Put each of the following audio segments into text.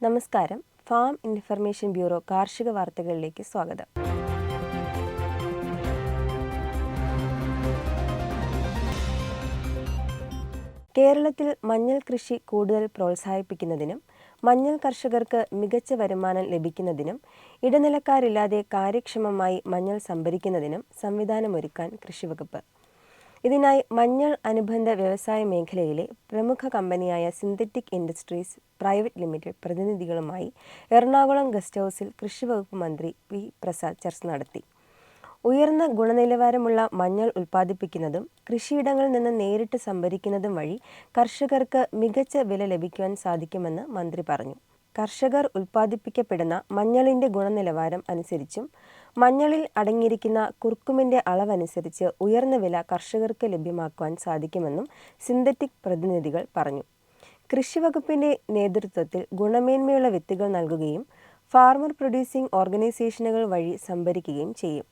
നമസ്കാരം. Farm information bureau കാർഷിക വാർത്തകളിലേക്ക് സ്വാഗതം. കേരളത്തിൽ മഞ്ഞൾ കൃഷി കൂടുതൽ പ്രോത്സാഹിപ്പിക്കുന്നതിനും മഞ്ഞൾ കർഷകർക്ക് മികച്ച വരുമാനം ലഭിക്കുന്നതിനും ഇടനിലക്കാരില്ലാതെ കാര്യക്ഷമമായി മഞ്ഞൾ സംഭരിക്കുന്നതിനും സംവിധാനമൊരുക്കാൻ കൃഷിവകുപ്പ് ഇതിനായി മഞ്ഞൾ അനുബന്ധ വ്യവസായ മേഖലയിലെ പ്രമുഖ കമ്പനിയായ സിന്തറ്റിക് ഇൻഡസ്ട്രീസ് പ്രൈവറ്റ് ലിമിറ്റഡ് പ്രതിനിധികളുമായി എറണാകുളം ഗസ്റ്റ് ഹൗസിൽ കൃഷിവകുപ്പ് മന്ത്രി പി പ്രസാദ് ചർച്ച നടത്തി. ഉയർന്ന ഗുണനിലവാരമുള്ള മഞ്ഞൾ ഉൽപ്പാദിപ്പിക്കുന്നതും കൃഷിയിടങ്ങളിൽ നിന്ന് നേരിട്ട് സംഭരിക്കുന്നതും വഴി കർഷകർക്ക് മികച്ച വില ലഭിക്കുവാൻ സാധിക്കുമെന്ന് മന്ത്രി പറഞ്ഞു. കർഷകർ ഉൽപ്പാദിപ്പിക്കപ്പെടുന്ന മഞ്ഞളിന്റെ ഗുണനിലവാരം അനുസരിച്ചും മഞ്ഞളിൽ അടങ്ങിയിരിക്കുന്ന കുർക്കുമിന്റെ അളവനുസരിച്ച് ഉയർന്ന വില കർഷകർക്ക് ലഭ്യമാക്കുവാൻ സാധിക്കുമെന്നും സിന്തറ്റിക് പ്രതിനിധികൾ പറഞ്ഞു. കൃഷിവകുപ്പിന്റെ നേതൃത്വത്തിൽ ഗുണമേന്മയുള്ള വിത്തുകൾ നൽകുകയും ഫാർമർ പ്രൊഡ്യൂസിംഗ് ഓർഗനൈസേഷനുകൾ വഴി സംഭരിക്കുകയും ചെയ്യും.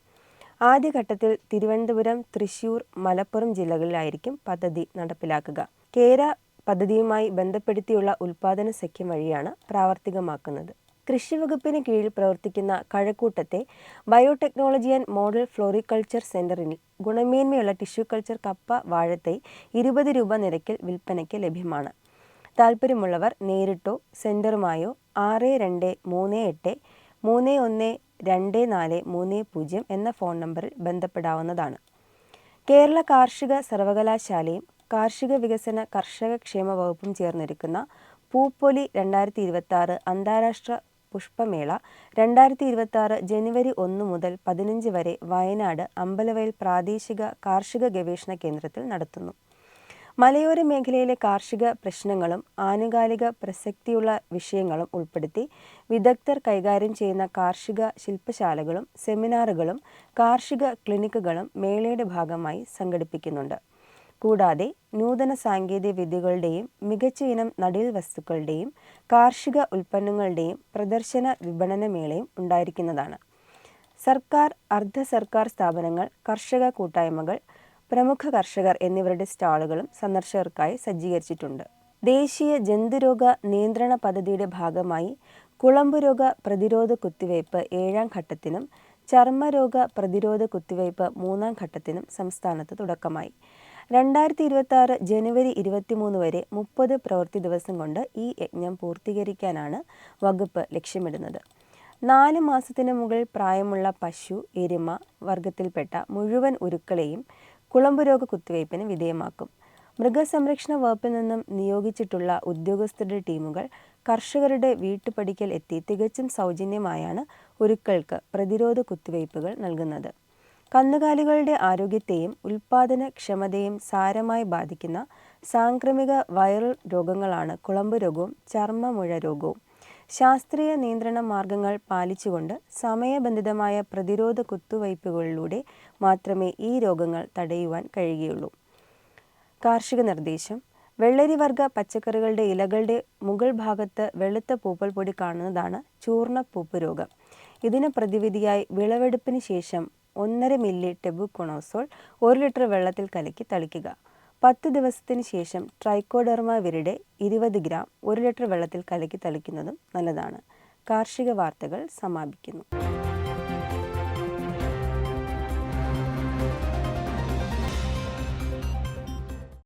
ആദ്യഘട്ടത്തിൽ തിരുവനന്തപുരം തൃശൂർ മലപ്പുറം ജില്ലകളിലായിരിക്കും പദ്ധതി നടപ്പിലാക്കുക. കേര പദ്ധതിയുമായി ബന്ധപ്പെടുത്തിയുള്ള ഉൽപാദന സഖ്യം വഴിയാണ് പ്രാവർത്തികമാക്കുന്നത്. കൃഷിവകുപ്പിന് കീഴിൽ പ്രവർത്തിക്കുന്ന കഴക്കൂട്ടത്തെ ബയോടെക്നോളജി ആൻഡ് മോഡൽ ഫ്ലോറിക്കൾച്ചർ സെന്ററിൽ ഗുണമേന്മയുള്ള ടിഷ്യൂ കൾച്ചർ കപ്പ വാഴത്തൈ ഇരുപത് രൂപ നിരക്കിൽ വിൽപ്പനയ്ക്ക് ലഭ്യമാണ്. താല്പര്യമുള്ളവർ നേരിട്ടോ സെന്ററുമായോ ആറ് രണ്ട് മൂന്ന് എട്ട് മൂന്ന് ഒന്ന് രണ്ട് നാല് മൂന്ന് പൂജ്യം എന്ന ഫോൺ നമ്പറിൽ ബന്ധപ്പെടാവുന്നതാണ്. കേരള കാർഷിക സർവകലാശാലയും കാർഷിക വികസന കർഷക ക്ഷേമ വകുപ്പും ചേർന്നിരിക്കുന്ന പൂപ്പൊലി രണ്ടായിരത്തി ഇരുപത്തി അന്താരാഷ്ട്ര പുഷ്പമേള രണ്ടായിരത്തി ഇരുപത്തി ജനുവരി ഒന്ന് മുതൽ പതിനഞ്ച് വരെ വയനാട് അമ്പലവയൽ പ്രാദേശിക കാർഷിക ഗവേഷണ കേന്ദ്രത്തിൽ നടത്തുന്നു. മലയോര മേഖലയിലെ കാർഷിക പ്രശ്നങ്ങളും ആനുകാലിക പ്രസക്തിയുള്ള വിഷയങ്ങളും ഉൾപ്പെടുത്തി വിദഗ്ധർ കൈകാര്യം ചെയ്യുന്ന കാർഷിക ശില്പശാലകളും സെമിനാറുകളും കാർഷിക ക്ലിനിക്കുകളും മേളയുടെ ഭാഗമായി സംഘടിപ്പിക്കുന്നുണ്ട്. കൂടാതെ നൂതന സാങ്കേതിക വിദ്യകളുടെയും മികച്ച ഇനം നടീൽ വസ്തുക്കളുടെയും കാർഷിക ഉൽപ്പന്നങ്ങളുടെയും പ്രദർശന വിപണന മേളയും ഉണ്ടായിരിക്കുന്നതാണ്. സർക്കാർ അർദ്ധ സർക്കാർ സ്ഥാപനങ്ങൾ കർഷക കൂട്ടായ്മകൾ പ്രമുഖ കർഷകർ എന്നിവരുടെ സ്റ്റാളുകളും സന്ദർശകർക്കായി സജ്ജീകരിച്ചിട്ടുണ്ട്. ദേശീയ ജന്തുരോഗ നിയന്ത്രണ പദ്ധതിയുടെ ഭാഗമായി കുളമ്പുരോഗ പ്രതിരോധ കുത്തിവയ്പ് ഏഴാം ഘട്ടത്തിനും ചർമ്മരോഗ പ്രതിരോധ കുത്തിവയ്പ് മൂന്നാം ഘട്ടത്തിനും സംസ്ഥാനത്ത് തുടക്കമായി. രണ്ടായിരത്തി ഇരുപത്തി ആറ് ജനുവരി ഇരുപത്തിമൂന്ന് വരെ മുപ്പത് പ്രവൃത്തി ദിവസം കൊണ്ട് ഈ യജ്ഞം പൂർത്തീകരിക്കാനാണ് വകുപ്പ് ലക്ഷ്യമിടുന്നത്. നാല് മാസത്തിന് മുകളിൽ പ്രായമുള്ള പശു എരുമ വർഗത്തിൽപ്പെട്ട മുഴുവൻ ഉരുക്കളെയും കുളമ്പ് രോഗ കുത്തിവയ്പ്പിന് വിധേയമാക്കും. മൃഗസംരക്ഷണ വകുപ്പിൽ നിന്നും നിയോഗിച്ചിട്ടുള്ള ഉദ്യോഗസ്ഥരുടെ ടീമുകൾ കർഷകരുടെ വീട്ടുപടിക്കൽ എത്തി തികച്ചും സൗജന്യമായാണ് ഉരുക്കൾക്ക് പ്രതിരോധ കുത്തിവയ്പ്പുകൾ നൽകുന്നത്. കന്നുകാലികളുടെ ആരോഗ്യത്തെയും ഉൽപാദന ക്ഷമതയും സാരമായി ബാധിക്കുന്ന സാംക്രമിക വൈറൽ രോഗങ്ങളാണ് കുളമ്പ് രോഗവും ചർമ്മമുഴ രോഗവും. ശാസ്ത്രീയ നിയന്ത്രണ മാർഗങ്ങൾ പാലിച്ചുകൊണ്ട് സമയബന്ധിതമായ പ്രതിരോധ കുത്തുവയ്പ്പുകളിലൂടെ മാത്രമേ ഈ രോഗങ്ങൾ തടയുവാൻ കഴിയുകയുള്ളൂ. കാർഷിക നിർദ്ദേശം. വെള്ളരി വർഗ പച്ചക്കറികളുടെ ഇലകളുടെ മുകൾ ഭാഗത്ത് വെളുത്ത പൂപ്പൽ പൊടി കാണുന്നതാണ് ചൂർണപ്പൂപ്പ് രോഗം. ഇതിന് പ്രതിവിധിയായി വിളവെടുപ്പിന് ശേഷം ഒന്നര മില്ലി ടെബുകൊണോസോൾ ഒരു ലിറ്റർ വെള്ളത്തിൽ കലക്കി തളിക്കുക. പത്ത് ദിവസത്തിന് ശേഷം ട്രൈക്കോഡർമ വിരുടെ ഇരുപത് ഗ്രാം ഒരു ലിറ്റർ വെള്ളത്തിൽ കലക്കി തളിക്കുന്നതും നല്ലതാണ്. കാർഷിക വാർത്തകൾ സമാപിക്കുന്നു.